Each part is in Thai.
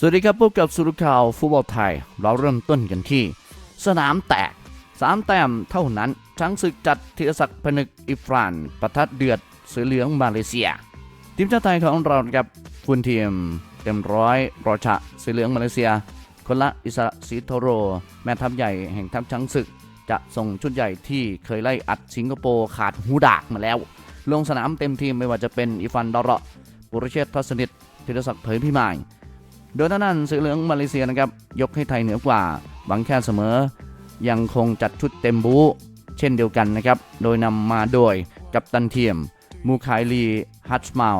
สวัสดีครับพบกับสุรุข่าวฟุตบอลไทย เราเริ่มต้นกันที่ สนามแตกสามแต้มเท่านั้นช้างศึกจัดธีรศักดิ์พนึกอิฟรานประทัดเดือดเสือเหลืองมาเลเซีย ทีมชาติไทยของเราครับฟุนทีม เต็มร้อยรอชะเสือเหลืองมาเลเซีย คนละอิสระศรีโทโร แม่ทัพใหญ่แห่งทัพช้างศึก จะส่งชุดใหญ่ที่เคยไล่อัดสิงคโปร์ขาดหูดากมาแล้ว ลงสนามเต็มทีมไม่ว่าจะเป็นอิฟันดอเระปุรเชษทัศนิตธีรศักดิ์เผยพิมาย โดยท่านนั้นสือเหลืองมาเลเซียนะครับยกให้ไทยเหนือกว่าหวังแค่เสมอ ยังคงจัดชุดเต็มบูเช่นเดียวกันนะครับ โดยนำมาโดยกัปตันเทียม มูคายลีฮัตมาล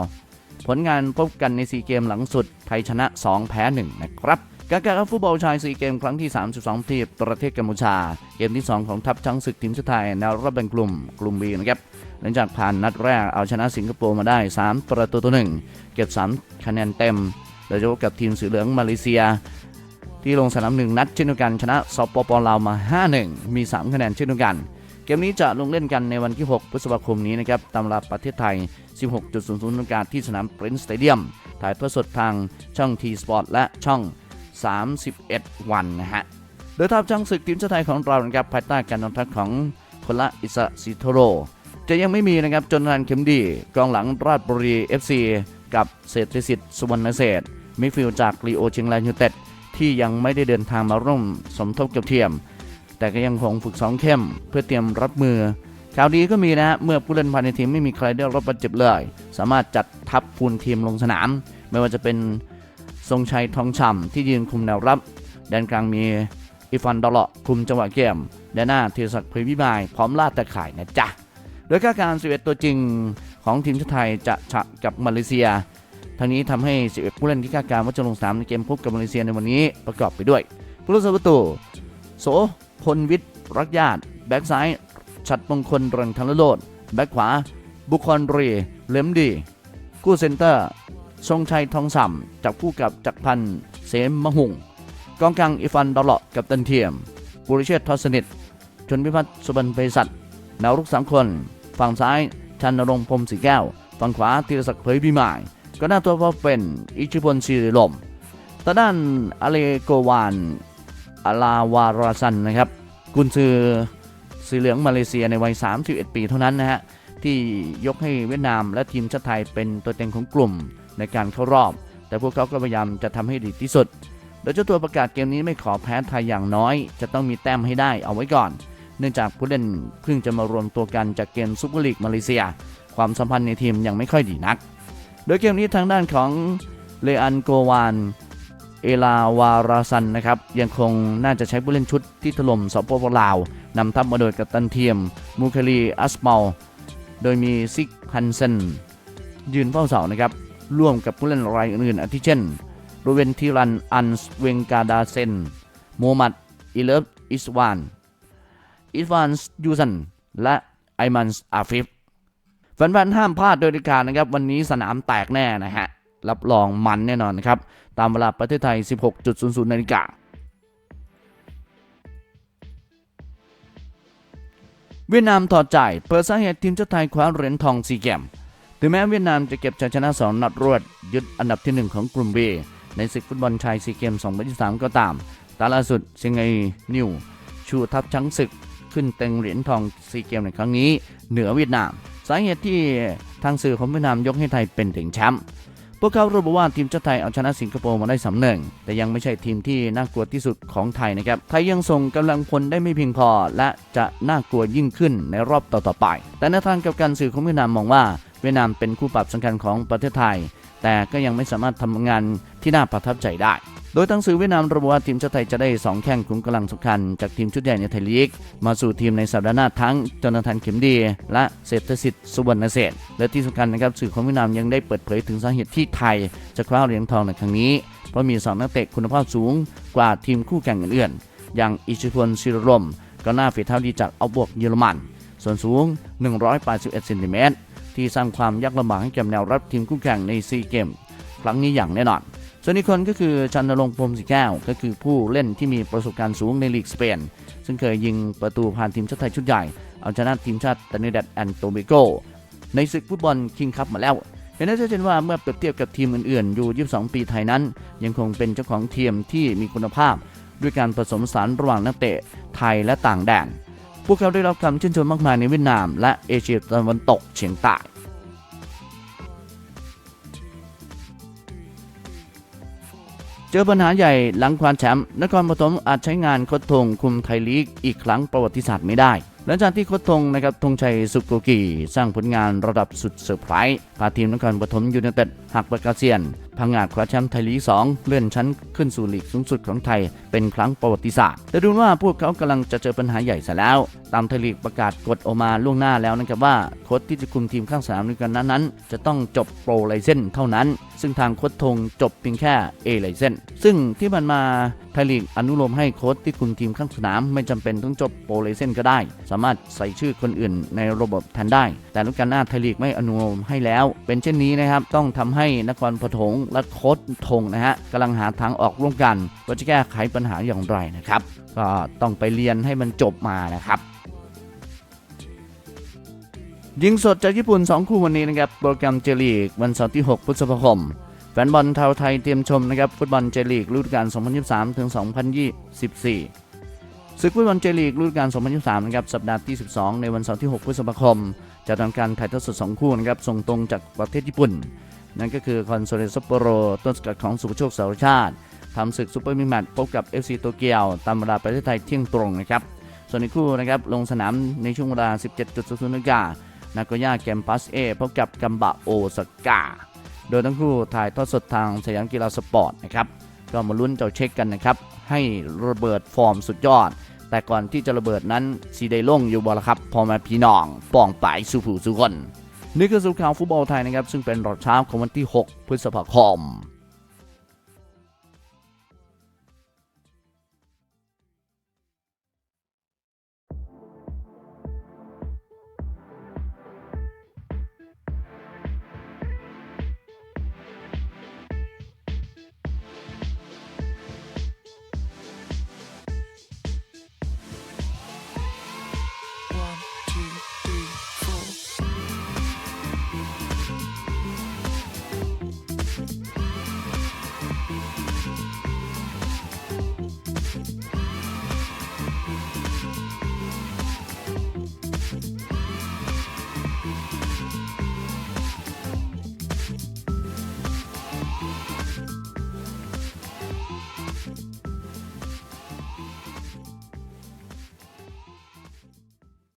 ผลงานพบกันในซีเกมหลังสุด ไทยชนะ 2 แพ้ 1 นะครับการแข่งขันฟุตบอลชายซีเกมครั้งที่ 32 ที่ประเทศกัมพูชา เกมที่ 2 ของทัพช้างศึกทีมชาติไทยในรอบแบ่งกลุ่มกลุ่ม B นะครับหลังจากผ่านนัดแรกเอาชนะสิงคโปร์มาได้ 3 ประตูต่อหนึ่งเก็บ 3 คะแนนเต็ม โดยเฉพาะกับทีมสีเหลืองมาเลเซีย ที่ลงสนามหนึ่งนัดเช่นเดียวกันชนะสปปลาวมา 5-1 มี 3 คะแนนเช่นเดียวกัน เกมนี้จะลงเล่นกันในวันที่ 6 พฤษภาคมนี้นะครับตามเวลาประเทศไทย 16.00นาที่สนามปรินซ์สเตเดียม ถ่ายทอดสดทางช่อง T Sport และช่อง 31 วันนะฮะ โดยทัพช้างศึกทีมชาติไทยของเรานะครับภายใต้การนำทัพของคนละอิสระซิโทโรจะยังไม่มีนะครับจนนันเข็มดีกองหลังราชบุรี FC กับเศรษฐศิษย์สุวรรณเศษ มิดฟิลด์จากลีโอเชียงรายยูเต็ดที่ยังไม่ได้เดินทางมาร่วมสมทบกับเทียม แต่ก็ยังคงฝึกซ้อมเข้ม เพื่อเตรียมรับมือข่าวดีก็มีนะเมื่อผู้เล่นภายในทีมไม่มีใครได้รับบาดเจ็บเลย สามารถจัดทัพฟูลทีมลงสนาม ไม่ว่าจะเป็นทรงชัยทองฉ่ำที่ยืนคุมแนวรับแดนกลางมีอิฟันดอลเลาะคุมจังหวะเกมแดนหน้าธีรศักดิ์เผยพิมายพร้อมลาดตะข่ายนะจ๊ะโดยคาดการณ์11 ตัวจริงของทีมชาติไทยจะฉะกับมาเลเซีย ทั้งนี้ทำให้11ผู้เล่นที่คาดการณ์ว่าจะลงสนามในเกมพบกับมาเลเซียในวันนี้ประกอบไปด้วยผู้รักษาประตูโสพลวิทย์รักญาติ แบ็กซ้าย ชัดมงคลรังทันโลดแบ็กขวา บุคคลรีเลมดี กู้เซนเตอร์ทรงชัยทองสำจับคู่กับจักรพันธ์เสมมะหุงกองกลางอิฟันดอลเลาะกับตันเทียมปุริเชษฐ์ทศนิตชนพิพัฒน์สุบรรณเภสัชแนวรุกสามคน ฝั่งซ้ายชันนรงพรมสีแก้ว ฝั่งขวาธีรศักดิ์เผยพิมาย ก็น่าตัวว่าเป็นอิชิพลศิริลมตอนด้านอเลโกวานอาลาวาราซันนะครับกุนซือสีเหลืองมาเลเซียในวัย 31 ปีเท่านั้นนะฮะที่ยกให้เวียดนามและทีมชาติไทยเป็นตัวเต็งของกลุ่มในการเข้ารอบ แต่พวกเขาก็พยายามจะทำให้ดีที่สุด โดยเจ้าตัวประกาศเกมนี้ไม่ขอแพ้ไทยอย่างน้อย จะต้องมีแต้มให้ได้เอาไว้ก่อน เนื่องจากผู้เล่นเพิ่งจะมารวมตัวกันจากเกมซุปเปอร์ลีกมาเลเซีย ความสัมพันธ์ในทีมยังไม่ค่อยดีนัก โดยเกมนี้ทางด้านของเลอันโกวาน เอลาวาราซันนะครับยังคงน่าจะใช้ผู้เล่นชุดที่ถล่มสปปลาวนำทัพมาโดยกัปตันเทียม มูคาลีอัสเมาโดยมีซิกฮันเซนยืนเฝ้าเสานะครับร่วมกับผู้เล่นรายอื่นๆอาทิเช่นโรเวนทิรันอันสเวงกาดาเซนโมฮัมหมัดอิเลฟอิสวานอิฟานส์ยูซันและไอมันส์อาฟิฟ แฟนๆห้ามพลาดโดยเด็ดขาดนะครับ วันนี้สนามแตกแน่นะฮะ รับรองมันแน่นอนนะครับ ตามเวลาประเทศไทย 16.00นาฬิกาเวียดนามถอดใจเปิดสาเหตุทีมชาติไทยคว้าเหรียญทองซีเกมถึงแม้เวียดนามจะเก็บชัยชนะสองนัดรวด ยึดอันดับที่ 1 ของกลุ่ม B ในศึกฟุตบอลชายซีเกม 2023 ก็ตามแต่ล่าสุดเซียงไงนิว ชูทัพช้างศึก ขึ้นเต็งเหรียญทองซีเกมในครั้งนี้ เหนือเวียดนาม สาเหตุที่ทางสื่อของเวียดนามยกให้ไทยเป็นถึงแชมป์พวกเขาระบุว่าทีมชาติไทยเอาชนะสิงคโปร์มาได้สำเนึงแต่ยังไม่ใช่ทีมที่น่ากลัวที่สุดของไทยนะครับ ไทยยังส่งกำลังพลได้ไม่เพียงพอ และจะน่ากลัวยิ่งขึ้นในรอบต่อๆไป แต่ในทางกับการสื่อของเวียดนามมองว่า เวียดนามเป็นคู่ปรับสำคัญของประเทศไทย แต่ก็ยังไม่สามารถทำงานที่น่าประทับใจได้ โดยทางสื่อเวียดนามระบุว่าทีมชาติไทยจะได้ 2 แข้งขุมกำลังสำคัญ จากทีมชุดใหญ่ในไทยลีก มาสู่ทีมในสัปดาห์หน้าทั้งจนทันเข็มดี และเศรษฐศิษย์สุวรรณเศษฐ์และที่สำคัญนะครับสื่อของเวียดนามยังได้เปิดเผยถึงสาเหตุที่ไทย จะคว้าเหรียญทองในครั้งนี้ เพราะมีสองนักเตะคุณภาพสูงกว่าทีมคู่แข่งอื่นๆอย่างอิชิพลศิรรมก็หน้าฝีเท้าดีจากเอาบวกเยอรมัน ส่วนสูง 181เซนติเมตรที่สร้างความยากลำบากให้แก่แนวรับทีมคู่แข่งในซีเกมครั้งนี้อย่างแน่นอน ส่วนอีกคนก็คือชันนรงค์พรมสีแก้ว ก็คือผู้เล่นที่มีประสบการณ์สูงในลีกสเปน ซึ่งเคยยิงประตูผ่านทีมชาติไทยชุดใหญ่ เอาชนะทีมชาติตานิดัดแอนโตเบโกในศึกฟุตบอลคิงคัพมาแล้วเห็นได้ชัดเจนว่าเมื่อเปรียบเทียบกับทีมอื่นๆ อยู่ 22 ปีไทยนั้น ยังคงเป็นเจ้าของทีมที่มีคุณภาพ ด้วยการผสมสานระหว่างนักเตะไทยและต่างแดน พวกเขาได้รับคำชื่นชมมากมายในเวียดนาม และเอเชียตะวันตกเฉียงใต้ เจอปัญหาใหญ่หลังควานแชมป์นครปฐมอาจใช้งานโคดทงคุมไทยลีกอีกครั้งประวัติศาสตร์ไม่ได้ หลังจากที่โคชทงนะครับธงชัยสุโกกีสร้างผลงานระดับสุดเซอร์ไพรส์พาทีมนครปฐมยูไนเต็ดหักปากกาเซียน พังงาดคว้าแชมป์ไทยลีก 2 เลื่อนชั้นขึ้นสู่ลีกสูงสุดของไทยเป็นครั้งประวัติศาสตร์ แต่ดูว่าพวกเขากำลังจะเจอปัญหาใหญ่ซะแล้ว ตามไทยลีกประกาศกฎออกมาล่วงหน้าแล้วนะครับว่าโค้ชที่จะคุมทีมข้างสนามในกันนั้นๆจะต้องจบโปรไลเซนเท่านั้น ซึ่งทางโค้ชทงจบเพียงแค่ A ไลเซนซึ่งที่มันมาไทยลีกอนุโลมให้โค้ชที่คุมทีมข้างสนาม ไม่จำเป็นต้องจบโปรไลเซนก็ได้สามารถใส่ชื่อคนอื่นในระบบแทนได้ แต่ลูกการหน้าไทยลีกไม่อนุโลมให้แล้ว เป็นเช่นนี้นะครับ ต้องทำให้นครปฐมและโค้ชทงนะฮะกำลังหาทางออกร่วมกันว่าจะแก้ไขปัญหาอย่างไรนะครับ ก็ต้องไปเรียนให้มันจบมานะครับยิงสดจากญี่ปุ่น 2 คู่วันนี้นะครับ โปรแกรมเจลีกวันเสาร์ที่ 6 พฤษภาคม แฟนบอลชาวไทยเตรียมชมนะครับ ฟุตบอลเจลีกฤดูกาล 2023 ถึง 2024 ศึกฟุตบอลเจลีกฤดูกาล 2023 นะครับ สัปดาห์ที่ 12 ในวันเสาร์ที่ 6 พฤษภาคม จะทำการถ่ายทอดสด 2 คู่นะครับ ส่งตรงจากประเทศญี่ปุ่น นั่นก็คือคอนโซเลซัปโปโร ต้นสกัดของสุภโชคสารชาติ ทำศึกซูเปอร์มิแมตช์พบกับ FC โตเกียว ตามเวลาประเทศไทยเที่ยงตรงนะครับ ส่วนอีกคู่นะครับ ลงสนามในช่วงเวลา 17.00นนากย่าแกมปัสเอพบกับกัมบะโอซาก้า โดยทั้งคู่ถ่ายทอดสดทางสยามกีฬาสปอร์ตนะครับ ก็มาลุ้นเจ้าเช็คกันนะครับ ให้ระเบิดฟอร์มสุดยอด แต่ก่อนที่จะระเบิดนั้นสีได้ล่งอยู่บอละครับ พอมาพี่น้องป้องไปสู่ผู้สุคน นี่คือสุข่าวฟุตบอลไทยนะครับ ซึ่งเป็นรอดเช้าของวันที่ 6 พฤษภาคม